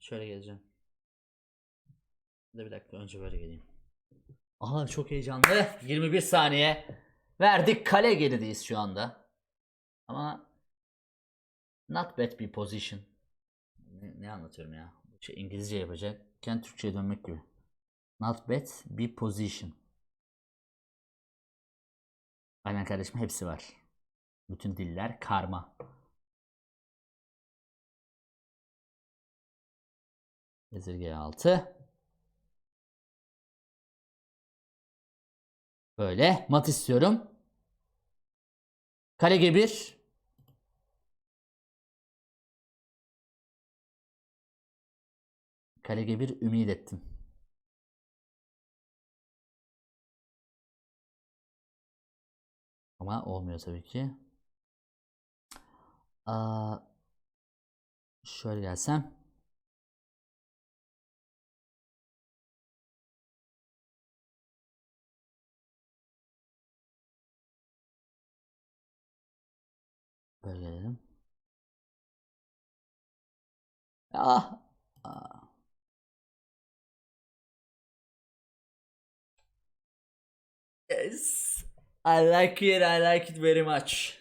Şöyle geleceğim. Bir dakika önce böyle geleyim. Aha çok heyecanlı. 21 saniye. Verdik kale gerideyiz şu anda. Ama not bad bir position. Ne, ne anlatıyorum ya? Şey, İngilizce yapacakken Türkçe'ye dönmek gibi. Not bad bir position. Aynen kardeşim hepsi var. Bütün diller karma. Bezirge 6. Böyle. Mat istiyorum. Kale G1. Kale G1 ümit ettim. Ama olmuyor tabii ki. Aa, şöyle gelsem. Böyle. Ah. ah. Yes. I like it. I like it very much.